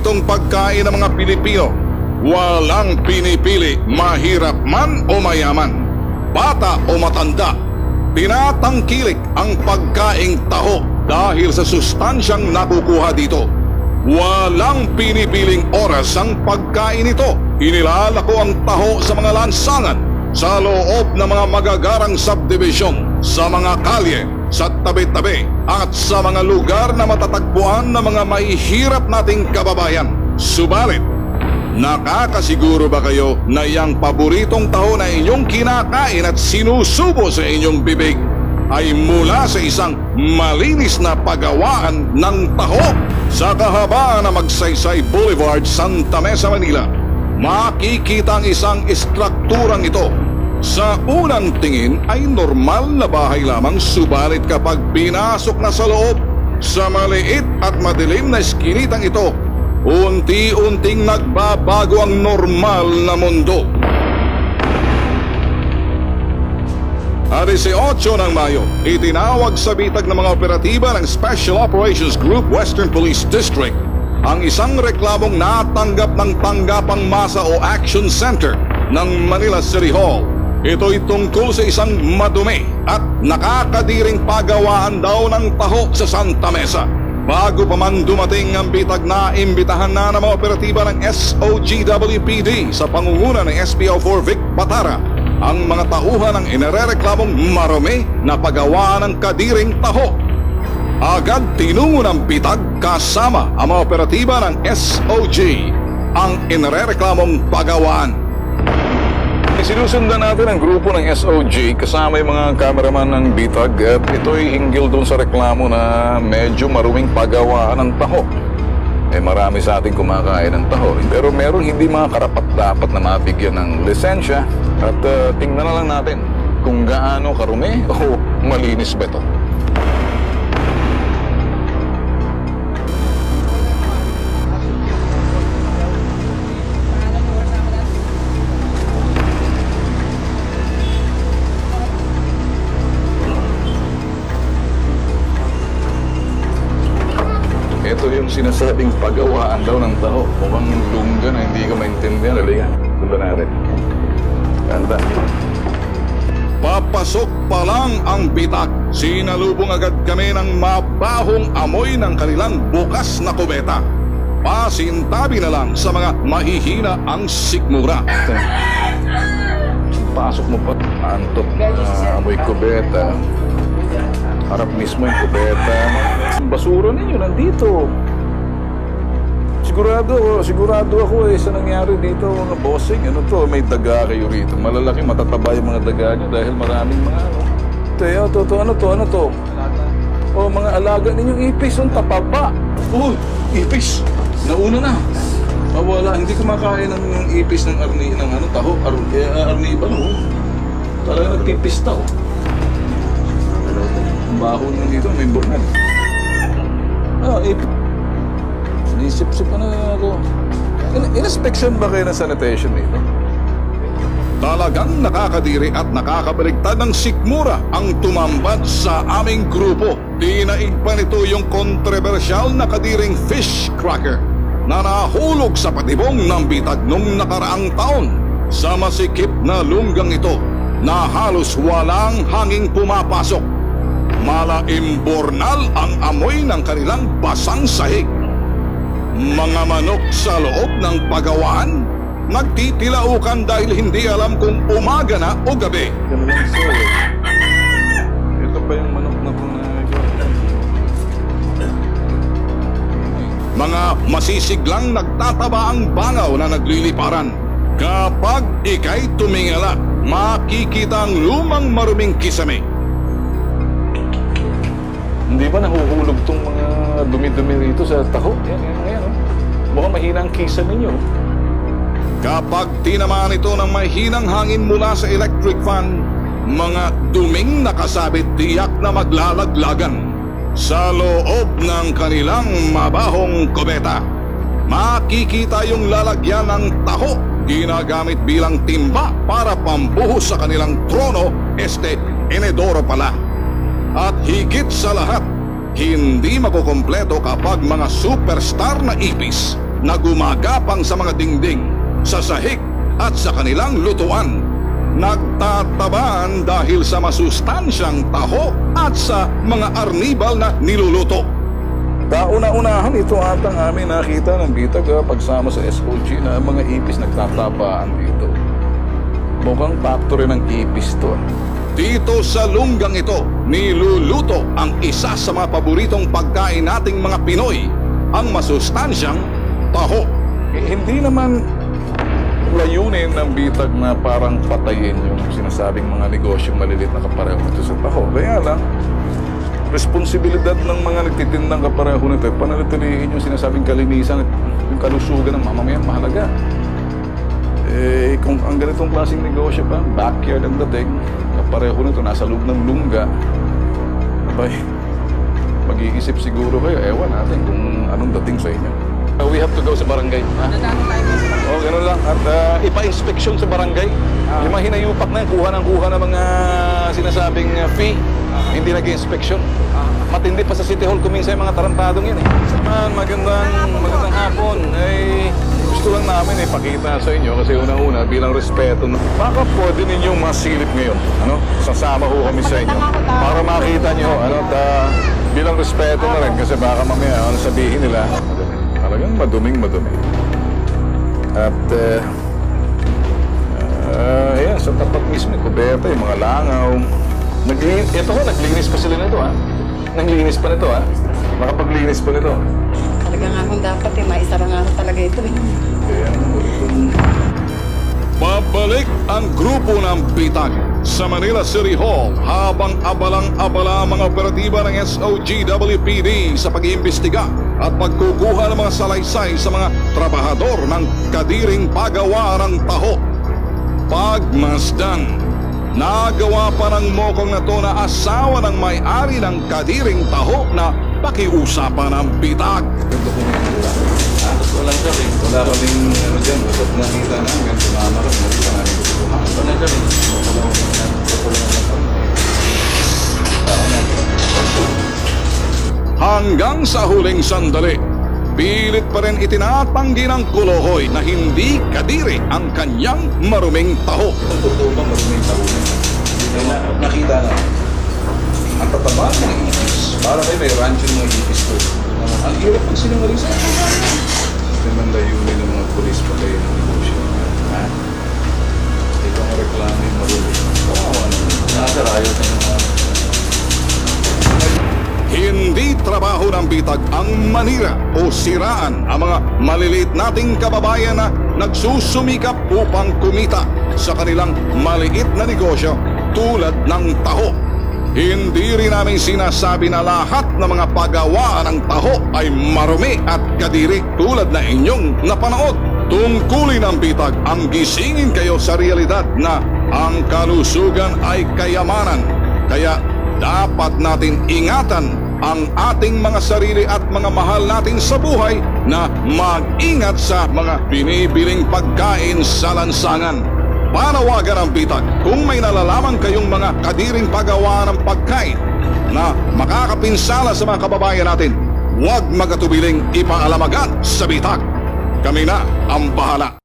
ang pagkain ng mga Pilipino. Walang pinipili mahirap man o mayaman, bata o matanda. Tinatangkilik ang pagkaing taho dahil sa sustansyang nakukuha dito. Walang pinipiling oras ang pagkain ito. Inilalako ang taho sa mga lansangan, sa loob ng mga magagarang subdivision, sa mga kalye, sa tabi-tabi, at sa mga lugar na matatagpuan ng mga mahihirap nating kababayan. Subalit, Nakakasiguro ba kayo na iyang paboritong taho na inyong kinakain at sinusubo sa inyong bibig ay mula sa isang malinis na pagawaan ng taho sa kahabaan ng Magsaysay Boulevard, Santa Mesa, Manila. Makikita ang isang estrukturang ito. Sa unang tingin ay normal na bahay lamang subalit kapag pinasok na sa loob sa maliit at madilim na eskinitang ito Unti-unting nagbabago ang normal na mundo. At 18 ng Mayo, itinawag sa bitag ng mga operatiba ng Special Operations Group Western Police District ang isang reklamong natanggap ng tanggapang masa o action center ng Manila City Hall. Ito'y tungkol sa isang madumi at nakakadiring pagawaan daw ng taho sa Santa Mesa. Bago pa man dumating ang bitag na imbitahan na ng mga operatiba ng SOGWPD sa pangunguna ng SPO4 Vic Batara ang mga tauhan ng inarereklamong marumi na pagawa ng kadiring taho. Agad tinungo ng bitag kasama ang mga operatiba ng SOG ang inarereklamong pagawaan. Sinusundan natin ang grupo ng SOG kasama yung mga cameraman ng Bitag at ito'y hinggil doon sa reklamo na medyo maruming pagawaan ng taho. Eh marami sa ating kumakain ng taho. Pero meron hindi mga karapat dapat na mabigyan ng lisensya at uh, tingnan na lang natin kung gaano karumi o malinis ba ito. Sinasabing pagawaan daw ng taho. Mukhang lungga na hindi ko maintindihan. Halika, sundan natin. Ganda. Papasok pa lang ang bitak. Sinalubong agad kami ng mabahong amoy ng kanilang bukas na kubeta. Pasintabi na lang sa mga mahihina ang sikmura. Pasok mo pa. Antot na amoy kubeta. Harap mismo yung kubeta. Basura ninyo nandito. Sigurado, sigurado ako eh sa nangyari dito mga bossing. Ano to, may daga kayo rito. Malalaki, matataba yung mga daga nyo dahil maraming mga ano. Ito, eh, ito, ito, ano to, ano to? O mga alaga ninyong ipis, ang tapaba. Oh, ipis. Nauna na. Mawala, hindi kumakain ng ng ipis ng arni, ng ano, taho, ar, eh, arni ba, no? Talaga nagpipista, oh. Ang baho naman dito, may burnal. Ah, ipis. Inisip-sip ano na ako. In inspection ba kayo ng sanitation dito? Talagang nakakadiri at nakakabaligtad ng sikmura ang tumambad sa aming grupo. Dinaig pa nito yung kontrobersyal na kadiring fish cracker na nahulog sa patibong ng bitag nung nakaraang taon. Sa masikip na lunggang ito na halos walang hanging pumapasok. Mala imbornal ang amoy ng kanilang basang sahig. Mga manok sa loob ng pagawaan, nagtitilaukan dahil hindi alam kung umaga na o gabi. Ganun. Ito pa yung manok na Mga masisiglang nagtataba ang bangaw na nagliliparan. Kapag ikay tumingala, makikita ang lumang maruming kisame. Hindi ba nahuhulog tong mga dumi-dumi rito sa taho? Yan, yan. Mukhang mahina ang kisa ninyo. Kapag tinamaan ito ng mahinang hangin mula sa electric fan, mga duming nakasabit tiyak na maglalaglagan sa loob ng kanilang mabahong kubeta. Makikita yung lalagyan ng taho ginagamit bilang timba para pambuhos sa kanilang trono, este, enedoro pala. At higit sa lahat, hindi makukompleto kapag mga superstar na ipis na gumagapang sa mga dingding, sa sahig at sa kanilang lutuan. Nagtatabaan dahil sa masustansyang taho at sa mga arnibal na niluluto. Kauna-unahan ito atang amin nakita ng bitag ah, pagsama sa SOG na mga ipis nagtatabaan dito. Mukhang factory ng ipis to. Dito sa lunggang ito, niluluto ang isa sa mga paboritong pagkain nating mga Pinoy, ang masustansyang taho. Eh, hindi naman layunin ng bitag na parang patayin yung sinasabing mga negosyong malilit na kapareho nito sa taho. Kaya lang, responsibilidad ng mga nagtitindang kapareho nito panalitilihin yung sinasabing kalinisan at yung kalusugan ng mamamayan mahalaga. Eh, ang ganitong klaseng negosyo pa, backyard ang dating, kapareho nito, nasa loob ng lungga, abay, mag-iisip siguro kayo, ewan natin kung anong dating sa inyo. Uh, we have to go sa barangay. Ha? Oh, gano'n lang. At uh, ipa-inspeksyon sa barangay. Yung mga hinayupak na yan, kuha ng kuha ng mga sinasabing uh, fee. Hindi nag-inspeksyon. Matindi pa sa City Hall kuminsan yung mga tarantadong yan eh. Saman, magandang, magandang hapon. Ay, gusto lang namin ipakita sa inyo kasi unang-una bilang respeto. na- Baka pwede ninyong masilip ngayon. Ano? Sasama ho kami sa inyo. Para makita nyo, ano, ta, bilang respeto na rin kasi baka mamaya ano sabihin nila. Madumi. Talagang maduming madumi. At, uh, uh, ayan, sa tapat mismo, kubeta, yung mga langaw. Naglinis, ito ko, naglinis pa sila nito, ha? Naglinis pa nito, ha? Nakapaglinis pa nito. Talaga nga kung dapat eh, maisara nga ako talaga ito eh. Babalik ang grupo ng Bitag sa Manila City Hall habang abalang-abala ang mga operatiba ng SOGWPD sa pag-iimbestiga at pagkukuha ng mga salaysay sa mga trabahador ng kadiring pagawa ng taho. Pagmasdan, nagawa pa ng mokong na to na asawa ng may-ari ng kadiring taho na pakiusapan ng Bitag. Walang gabi. Wala kaming ano dyan, basta't nakita namin, tumamarap, nakita namin kutuhan. Walang gabi. Hanggang sa huling sandali, pilit pa rin itinatanggi ng kulohoy na hindi kadiri ang kanyang maruming taho. Kung totoo ba maruming? Kaya na, nakita na. Ang tataba ng ipis. Para kayo may rancho ng mga ipis ko. Ang hirap pag sinungaling sa akin. Ito naman layunin ng mga polis pa kayo ng negosyo. Ha? Ikaw ang reklamo yung. Kawawa naman. Nakakarayo sa mga... Hindi trabaho ng bitag ang manira o siraan ang mga maliliit nating kababayan na nagsusumikap upang kumita sa kanilang maliit na negosyo tulad ng taho. Hindi rin namin sinasabi na lahat ng mga pagawa ng taho ay marumi at kadiri tulad na inyong napanood. Tungkulin ng bitag ang gisingin kayo sa realidad na ang kalusugan ay kayamanan. Kaya dapat natin ingatan ang ating mga sarili at mga mahal natin sa buhay na mag-ingat sa mga binibiling pagkain sa lansangan. Panawagan ang bitag kung may nalalaman kayong mga kadiring paggawa ng pagkain na makakapinsala sa mga kababayan natin, huwag magatubiling ipaalamagan sa bitag. Kami na ang bahala.